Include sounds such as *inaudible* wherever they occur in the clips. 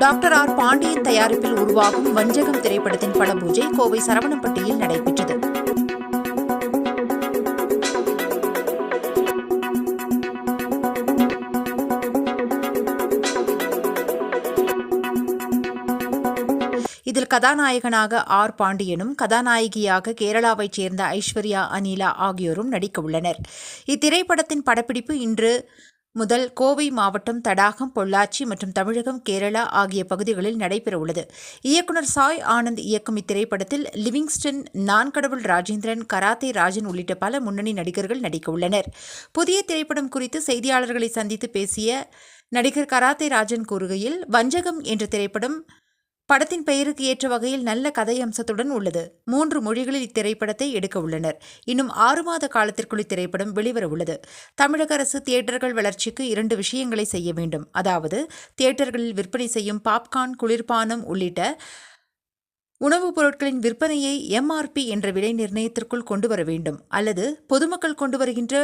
Doctor R. Pandian தயாரிப்பில் உருவாகும் வஞ்சகம் திரைப்படத்தின் படபூஜை கோவை சரவணப்பட்டியில் நடைபெற்றது. இதில் கதாநாயகனாக ஆர். பாண்டியனும் கதாநாயகியாக கேரளாவைச் சேர்ந்த ஐஸ்வர்யா அனிலா ஆகியோரும் நடிக்க உள்ளனர். இத்திரைப்படத்தின் படப்பிடிப்பு இன்று முதல் கோவை மாவட்டம் தடாகம் பொள்ளாச்சி மற்றும் தமிழகம் கேரளா ஆகிய பகுதிகளில் நடைபெறவுள்ளது. இயக்குனர் சாய் ஆனந்த் இயக்கும் இத்திரைப்படத்தில் லிவிங்ஸ்டன் நான்கடவுள் ராஜேந்திரன் கராத்தே ராஜன் உள்ளிட்ட பல முன்னணி நடிகர்கள் நடிக்கவுள்ளனர். புதிய திரைப்படம் குறித்து செய்தியாளர்களை சந்தித்து பேசிய நடிகர் கராத்தே ராஜன் கூறுகையில் வஞ்சகம் என்ற திரைப்படம் படத்தின் பெயருக்கு ஏற்ற வகையில் நல்ல கதை அம்சத்துடன் உள்ளது. மூன்று மொழிகளில் இத்திரைப்படத்தை எடுக்க உள்ளனர். இன்னும் ஆறு மாத காலத்திற்குள் இத்திரைப்படம் வெளிவர உள்ளது. தமிழக அரசு தியேட்டர்கள் வளர்ச்சிக்கு இரண்டு விஷயங்களை செய்ய வேண்டும். அதாவது தியேட்டர்களில் விற்பனை செய்யும் பாப்கார்ன் குளிர்பானம் உள்ளிட்ட உணவுப் பொருட்களின் விற்பனையை எம்ஆர்பி என்ற விலை நிர்ணயத்திற்குள் கொண்டு வர வேண்டும் அல்லது பொதுமக்கள் கொண்டு வருகின்ற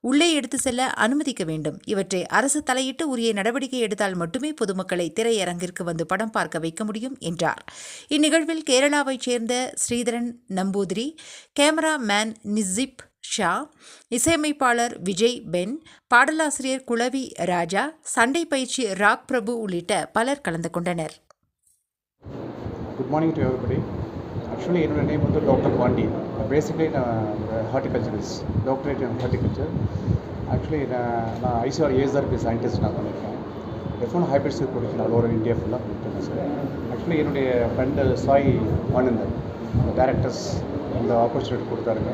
உள்ளே எடுத்து செல்ல அனுமதிக்க வேண்டும். இவற்றை அரசு தலையிட்டு உரிய நடவடிக்கை எடுத்தால் மட்டுமே பொதுமக்களை திரையரங்கிற்கு வந்து படம் பார்க்க வைக்க முடியும் என்றார். இந்நிகழ்வில் கேரளாவைச் சேர்ந்த ஸ்ரீதரன் நம்பூதிரி கேமரா மேன் நிசிப் ஷா இசையமைப்பாளர் விஜய் பென் பாடலாசிரியர் குளவி ராஜா சண்டை பயிற்சி ராக் பிரபு உள்ளிட்ட பலர் கலந்து கொண்டனர். Good morning to everybody actually என்னோட நேம் வந்து டாக்டர் பாண்டி பேசிக்கலி நான் horticulturist doctorate in horticulture actually நான் நான் ஐசிஆர் ஏஎஸ்ஆர்பி சயின்டிஸ்ட் நான் பண்ணியிருக்கேன். F one hybrid seed production all over India ஃபுல்லாக பண்ணிட்டுருக்கேன் சார் ஆக்சுவலி என்னுடைய ஃப்ரெண்டு சாய் ஆனந்தன் டேரக்டர்ஸ் இந்த ஆப்பர்ச்சுனிட்டி கொடுத்தாருங்க.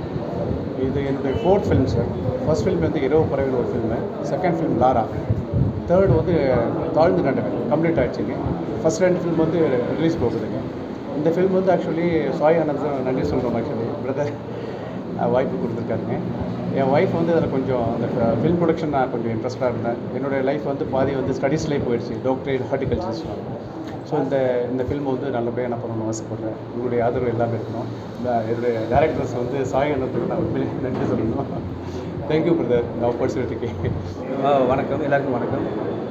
இது என்னுடைய fourth film sir first film வந்து இரவு பறவைகள் ஒரு film second film Lara third வந்து தாழ்ந்து கண்டவன் கம்ப்ளீட் ஆகிடுச்சிங்க ஃபஸ்ட் ரெண்டு ஃபிலிம் வந்து ரிலீஸ் போகுதுங்க. இந்த ஃபிலிம் வந்து ஆக்சுவலி சாய் ஆனந்த் நன்றி சொல்கிறோம் ஆக்சுவலி பிரதர் வாய்ப்பு கொடுத்துருக்காருங்க. என் ஒய்ஃப் வந்து அதில் கொஞ்சம் அந்த ஃபில்ம் ப்ரொடக்ஷன் நான் கொஞ்சம் இன்ட்ரெஸ்ட்டாக இருந்தேன். என்னுடைய லைஃப் வந்து பாதி வந்து ஸ்டடீஸ்லேயே போயிடுச்சு. டாக்டரேட் ஹார்டிகல்ச்சர்ஸ் ஸோ இந்த இந்த ஃபில்ம் வந்து நல்லபடியாக நான் பண்ணணும்னு ஆசைப்பட்றேன். உங்களுடைய ஆதரவு எல்லாமே இருக்கணும். இந்த என்னுடைய டேரக்டர்ஸ் வந்து சாய் ஆனந்துக்கு நான் உண்மையிலே நன்றி சொல்லணும். தேங்க்யூ பிரதர் இந்த ஆப்பர்ச்சுனிட்டிக்கு ஆ, வணக்கம். எல்லாருக்கும் வணக்கம்.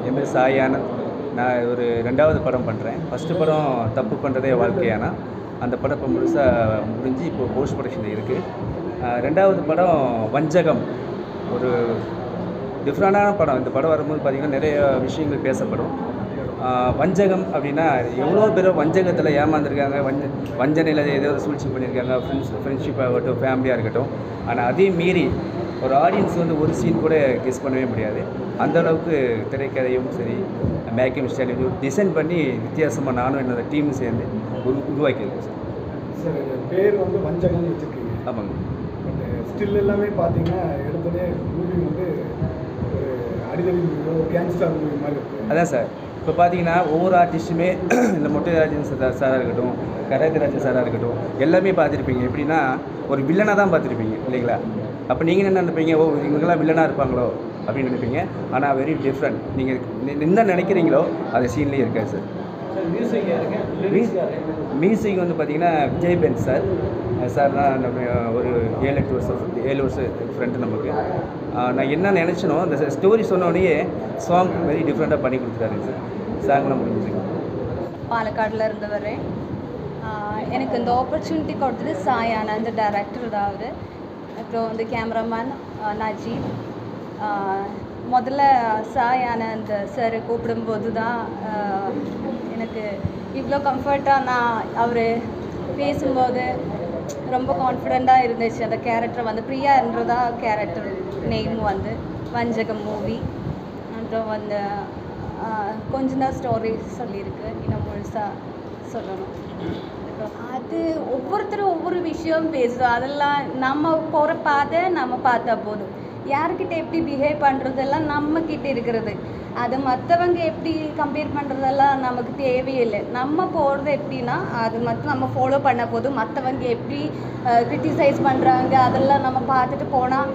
என் பேர் சாய் ஆனந்த் நான் ஒரு ரெண்டாவது படம் பண்ணுறேன் ஃபஸ்ட்டு படம் தப்பு பண்ணுறதே வாழ்க்கையானா அந்த படம் இப்போ முழுசாக முடிஞ்சு இப்போ போஸ்ட் ப்ரொடக்ஷனில் இருக்குது ரெண்டாவது படம் வஞ்சகம். ஒரு டிஃப்ரெண்டான படம். இந்த படம் வரும்போது பார்த்திங்கன்னா நிறைய விஷயங்கள் பேசப்படும். வஞ்சகம் அப்படின்னா எவ்வளோ பேர் வஞ்சகத்தில் ஏமாந்துருக்காங்க. வஞ்ச வஞ்சனையில் ஏதோ ஒரு சூழ்ச்சி பண்ணியிருக்காங்க ஃப்ரெண்ட்ஸ் ஃப்ரெண்ட்ஷிப் ஆகட்டும் ஃபேமிலியாக இருக்கட்டும். ஆனால் அதையும் மீறி ஒரு ஆடியன்ஸ் வந்து ஒரு சீன் கூட கெஸ் பண்ணவே முடியாது. அந்த அளவுக்கு திரைக்கதையும் சரி மேக்கிங் ஸ்டைலையும் டிசைன் பண்ணி வித்தியாசமாக நானும் என்னோட டீமும் சேர்ந்து உரு உருவாக்கியிருக்கோம் சார். சார் பேர் வந்து வஞ்சகம்னு வச்சுருக்கீங்க. ஆமாங்க. ஸ்டில் எல்லாமே பார்த்தீங்கன்னா எடுத்தோடனே மூவி வந்து ஒரு அடிதடி கேங்ஸ்டர் மூவி மாதிரி இருக்குது அதான் சார். இப்போ பார்த்தீங்கன்னா ஒவ்வொரு ஆர்டிஸ்ட்டுமே *clears throat* இந்த மொட்டைராஜன் சார் சாராக இருக்கட்டும் கராத்திராஜன் சாராக இருக்கட்டும் எல்லாமே பார்த்துருப்பீங்க. எப்படின்னா ஒரு வில்லனாக தான் பார்த்துருப்பீங்க இல்லைங்களா? அப்போ நீங்கள் என்ன நினைப்பீங்க? ஓ இவங்கெல்லாம் வில்லனாக இருப்பாங்களோ? அப்படின்னு நினைப்பீங்க. ஆனால் வெரி டிஃப்ரெண்ட் நீங்கள் என்ன நினைக்கிறீங்களோ அது சீன்லேயே இருக்காது சார் மியூசிக் வந்து பார்த்தீங்கன்னா விஜய் பென் சார் சார்னா நம்ம ஒரு ஏழு எட்டு வருஷம் ஏழு வருஷம் ஃப்ரெண்டு நமக்கு. நான் என்ன நினச்சனோ அந்த ஸ்டோரி சொன்னோடனே சாங் வெரி டிஃப்ரெண்ட்டாக பண்ணி கொடுத்துட்டாரு சார் சாங்லாம் முடிஞ்சது. பாலக்காடில் இருந்து வரேன் எனக்கு இந்த ஆப்பர்ச்சுனிட்டி கொடுத்தது சாய் ஆனந்த் டைரக்டர் தான் அவர். அப்புறம் வந்து கேமராமேன் நஜீப். முதல்ல சாய் ஆனந்த் சார் கூப்பிடும்போது தான் எனக்கு இவ்வளோ கம்ஃபர்ட்டாக நான் அவர் பேசும்போது ரொம்ப கான்ஃபிடெண்ட்டாக இருந்துச்சு. அந்த கேரக்டர் வந்து பிரியான்றதா கேரக்டர் நேம் வந்து வஞ்சகம் மூவி அப்புறம் வந்து கொஞ்சம் கொஞ்ச தான் ஸ்டோரி சொல்லியிருக்கு. இன்னும் முழுசாக சொல்லணும். அது ஒவ்வொருத்தரும் ஒவ்வொரு விஷயம் பேசுகிறோம் அதெல்லாம் நம்ம போகிற பாதை நம்ம பார்த்தா போதும். யார்கிட்ட எப்படி பிஹேவ் பண்ணுறதெல்லாம் நம்மக்கிட்ட இருக்கிறது. அது மற்றவங்க எப்படி கம்பேர் பண்ணுறதெல்லாம் நமக்கு தேவையில்லை. நம்ம போகிறது எப்படின்னா அது மட்டும் நம்ம ஃபாலோ பண்ண போதும். மற்றவங்க எப்படி க்ரிட்டிசைஸ் பண்ணுறாங்க அதெல்லாம் நம்ம பார்த்துட்டு போனால்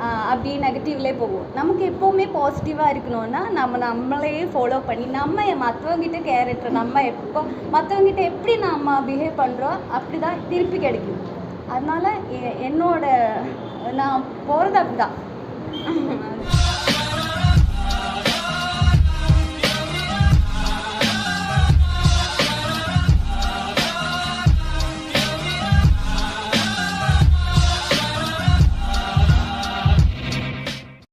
அப்படியே நெகட்டிவ்லே போகும். நமக்கு எப்போவுமே பாசிட்டிவாக இருக்கணும்னா நம்ம நம்மளே ஃபாலோ பண்ணி நம்ம மற்றவங்கிட்ட கேரக்டர் நம்ம எப்போ மற்றவங்கிட்ட எப்படி நம்ம பிஹேவ் பண்ணுறோம் அப்படி தான் திருப்பி கிடைக்கும். அதனால் எ- என்னோட நான் போகிறது அப்படி தான்